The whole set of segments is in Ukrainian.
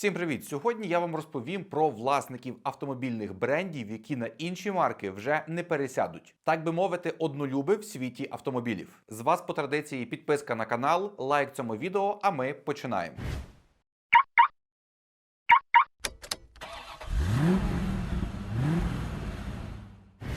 Всім привіт! Сьогодні я вам розповім про власників автомобільних брендів, які на інші марки вже не пересядуть. Так би мовити, однолюби в світі автомобілів. З вас по традиції підписка на канал, лайк цьому відео, а ми починаємо.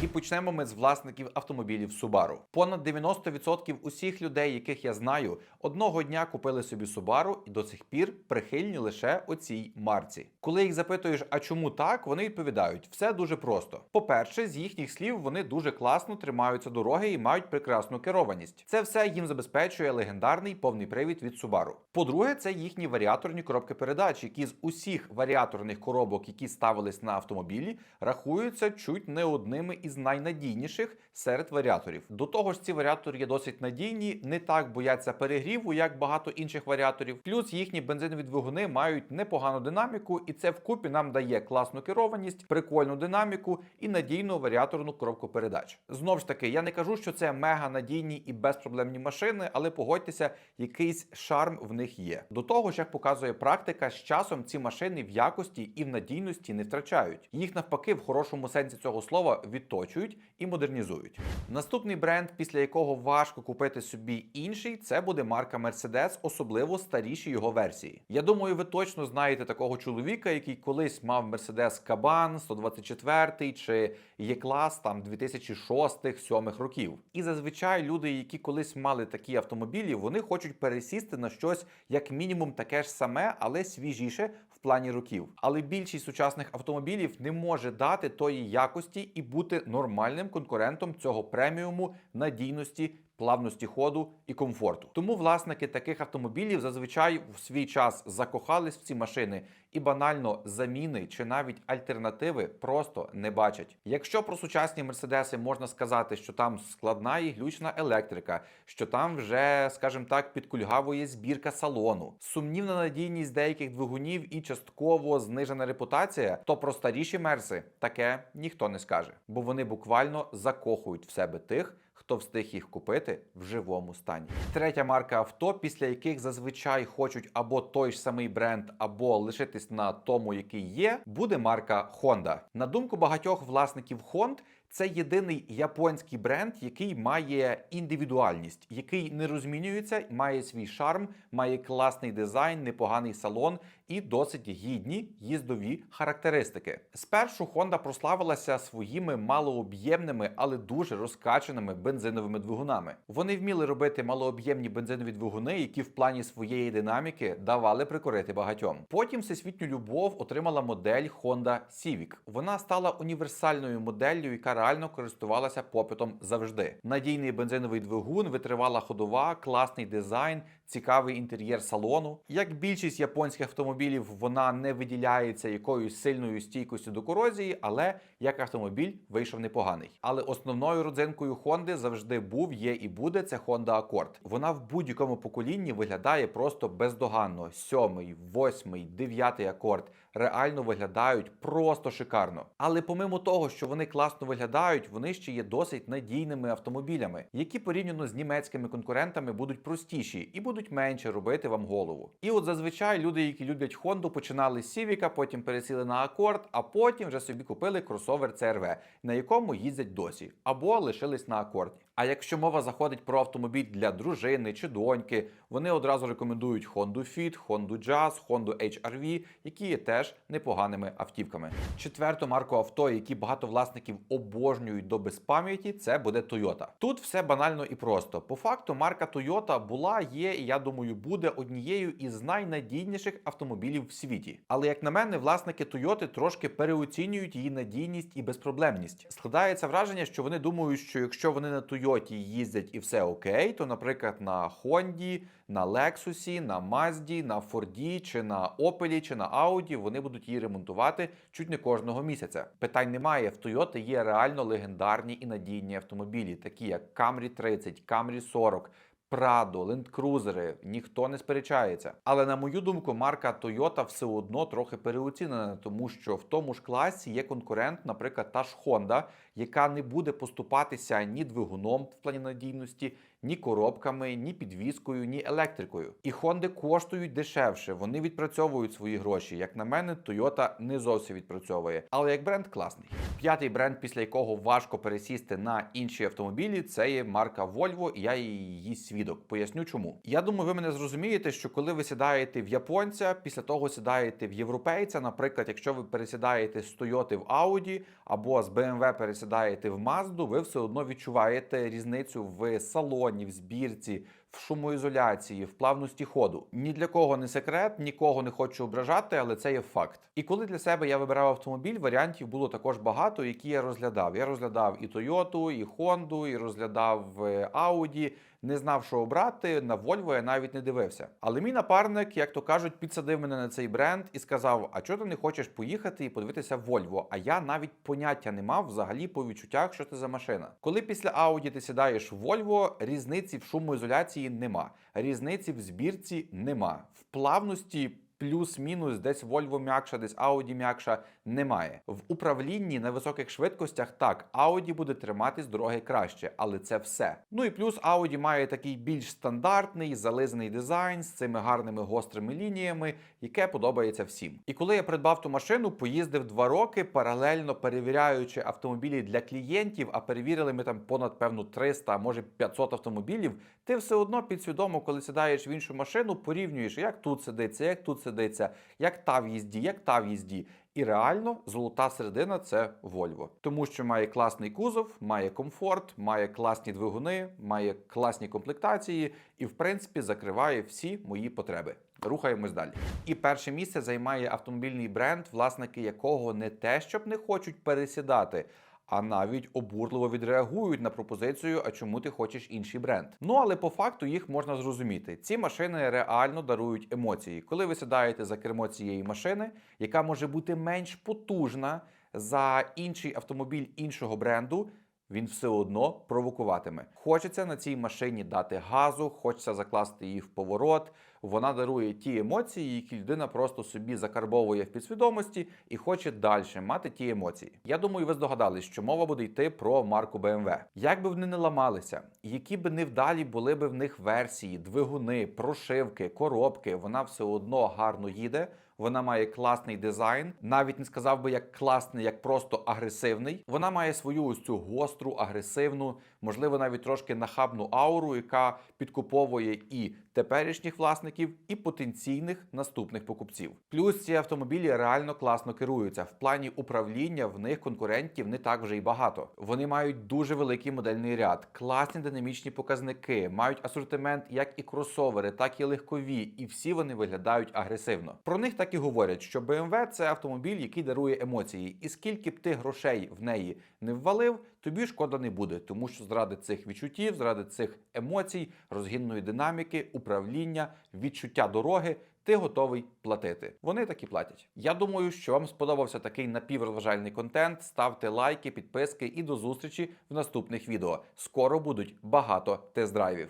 І почнемо ми з власників автомобілів Subaru. Понад 90% усіх людей, яких я знаю, одного дня купили собі Subaru і до сих пір прихильні лише оцій марці. Коли їх запитуєш, а чому так, вони відповідають: все дуже просто. По-перше, з їхніх слів вони дуже класно тримаються дороги і мають прекрасну керованість. Це все їм забезпечує легендарний повний привід від Subaru. По-друге, це їхні варіаторні коробки передач, які з усіх варіаторних коробок, які ставились на автомобілі, рахуються чуть не одними із найнадійніших серед варіаторів. До того ж, ці варіатори є досить надійні, не так бояться перегріву, як багато інших варіаторів. Плюс їхні бензинові двигуни мають непогану динаміку, і це вкупі нам дає класну керованість, прикольну динаміку і надійну варіаторну коробку передач. Знову ж таки, я не кажу, що це мега надійні і безпроблемні машини, але погодьтеся, якийсь шарм в них є. До того ж, як показує практика, з часом ці машини в якості і в надійності не втрачають. Їх навпаки, в хорошому сенсі цього слова відточують і модернізують. Наступний бренд, після якого важко купити собі інший, це буде марка Mercedes, особливо старіші його версії. Я думаю, ви точно знаєте такого чоловіка, який колись мав Mercedes Кабан 124 чи Є-клас там 2006-2007 років. І зазвичай люди, які колись мали такі автомобілі, вони хочуть пересісти на щось як мінімум таке ж саме, але свіжіше плані років. Але більшість сучасних автомобілів не може дати тої якості і бути нормальним конкурентом цього преміуму надійності. Плавності ходу і комфорту. Тому власники таких автомобілів зазвичай в свій час закохались в ці машини і банально заміни чи навіть альтернативи просто не бачать. Якщо про сучасні мерседеси можна сказати, що там складна і глючна електрика, що там вже, скажімо так, підкульгавує збірка салону, сумнівна надійність деяких двигунів і частково знижена репутація, то про старіші мерси таке ніхто не скаже, бо вони буквально закохують в себе тих хто встиг їх купити в живому стані. Третя марка авто, після яких зазвичай хочуть або той ж самий бренд, або лишитись на тому, який є, буде марка Honda. На думку багатьох власників Хонд, це єдиний японський бренд, який має індивідуальність, який не розмінюється, має свій шарм, має класний дизайн, непоганий салон і досить гідні їздові характеристики. Спершу Honda прославилася своїми малооб'ємними, але дуже розкачаними бензиновими двигунами. Вони вміли робити малооб'ємні бензинові двигуни, які в плані своєї динаміки давали прикорити багатьом. Потім всесвітню любов отримала модель Honda Civic. Вона стала універсальною моделлю, яка реально користувалася попитом завжди. Надійний бензиновий двигун, витривала ходова, класний дизайн, цікавий інтер'єр салону. Як більшість японських автомобілів, вона не виділяється якоюсь сильною стійкістю до корозії, але як автомобіль вийшов непоганий. Але основною родзинкою Honda завжди був, є і буде це Honda Accord. Вона в будь-якому поколінні виглядає просто бездоганно. Сьомий, восьмий, дев'ятий акорд реально виглядають просто шикарно. Але помимо того, що вони класно виглядають, вони ще є досить надійними автомобілями, які порівняно з німецькими конкурентами будуть простіші і будуть менше робити вам голову. І от зазвичай люди, які люблять Honda, починали з Сівіка, потім пересіли на акорд, а потім вже собі купили кросовер CRV, на якому їздять досі, або лишились на акорді. А якщо мова заходить про автомобіль для дружини чи доньки, вони одразу рекомендують Honda Fit, Honda Jazz, Honda HR-V, які є теж непоганими автівками. Четверту марку авто, які багато власників обожнюють до безпам'яті, це буде Toyota. Тут все банально і просто. По факту, марка Toyota була, є і я думаю, буде однією із найнадійніших автомобілів в світі. Але як на мене, власники Toyota трошки переоцінюють її надійність і безпроблемність. Складається враження, що вони думають, що якщо вони на Toyota їздять і все окей, то, наприклад, на Хонді, на Лексусі, на Мазді, на Форді, чи на Опелі, чи на Ауді вони будуть її ремонтувати чуть не кожного місяця. Питань немає. В Тойоти є реально легендарні і надійні автомобілі, такі як Camry 30, Camry 40, Prado, лендкрузери, ніхто не сперечається. Але на мою думку, марка Toyota все одно трохи переоцінена, тому що в тому ж класі є конкурент, наприклад, та ж Honda, яка не буде поступатися ні двигуном в плані надійності, ні коробками, ні підвіскою, ні електрикою. І Хонди коштують дешевше, вони відпрацьовують свої гроші. Як на мене, Toyota не зовсім відпрацьовує, але як бренд класний. П'ятий бренд, після якого важко пересісти на інші автомобілі, це є марка Volvo, і я її свідок. Поясню чому. Я думаю, ви мене зрозумієте, що коли ви сідаєте в японця, після того сідаєте в європейця. Наприклад, якщо ви пересідаєте з Toyota в Audi або з BMW пересідаєте в Mazda, ви все одно відчуваєте різницю в салоні, в збірці. В шумоізоляції, в плавності ходу ні для кого не секрет, нікого не хочу ображати, але це є факт. І коли для себе я вибирав автомобіль, варіантів було також багато, які я розглядав. Я розглядав і Toyota, і Honda, і розглядав Ауді. Audi. Не знав, що обрати на Volvo я навіть не дивився. Але мій напарник, як то кажуть, підсадив мене на цей бренд і сказав: А чого ти не хочеш поїхати і подивитися Volvo? А я навіть поняття не мав взагалі по відчуттях, що це за машина. Коли після Audi ти сідаєш в Volvo, різниці в шумоізоляції нема, різниці в збірці нема, в плавності. Плюс-мінус, десь Volvo м'якша, десь Audi м'якша немає. В управлінні на високих швидкостях так, Audi буде триматись дороги краще, але це все. Ну і плюс Audi має такий більш стандартний, зализаний дизайн з цими гарними гострими лініями, яке подобається всім. І коли я придбав ту машину, поїздив два роки, паралельно перевіряючи автомобілі для клієнтів, а перевірили ми там понад певно 300, а може 500 автомобілів. Ти все одно підсвідомо, коли сідаєш в іншу машину, порівнюєш, як тут сидиться, як тут сидиться, як та в їзді, як та в їзді. І реально золота середина це Volvo, тому що має класний кузов, має комфорт, має класні двигуни, має класні комплектації і, в принципі, закриває всі мої потреби. Рухаємось далі. І перше місце займає автомобільний бренд, власники якого не те, щоб не хочуть пересідати. А навіть обурливо відреагують на пропозицію, а чому ти хочеш інший бренд. Ну але по факту їх можна зрозуміти. Ці машини реально дарують емоції. Коли ви сідаєте за кермо цієї машини, яка може бути менш потужна за інший автомобіль іншого бренду. Він все одно провокуватиме. Хочеться на цій машині дати газу, хочеться закласти її в поворот. Вона дарує ті емоції, які людина просто собі закарбовує в підсвідомості і хоче далі мати ті емоції. Я думаю, ви здогадались, що мова буде йти про марку BMW. Як би вони не ламалися, які би невдалі були би в них версії, двигуни, прошивки, коробки, вона все одно гарно їде. Вона має класний дизайн, навіть не сказав би як класний, як просто агресивний. Вона має свою ось цю гостру, агресивну, можливо, навіть трошки нахабну ауру, яка підкуповує і теперішніх власників, і потенційних наступних покупців. Плюс ці автомобілі реально класно керуються. В плані управління в них конкурентів не так вже й багато. Вони мають дуже великий модельний ряд, класні динамічні показники, мають асортимент як і кросовери, так і легкові, і всі вони виглядають агресивно. Про них так і говорять, що BMW – це автомобіль, який дарує емоції, і скільки б ти грошей в неї не ввалив, тобі шкода не буде, тому що заради цих відчуттів, заради цих емоцій, розгінної динаміки, управління, відчуття дороги. Ти готовий платити. Вони так і платять. Я думаю, що вам сподобався такий напіврозважальний контент. Ставте лайки, підписки і до зустрічі в наступних відео. Скоро будуть багато тест-драйвів.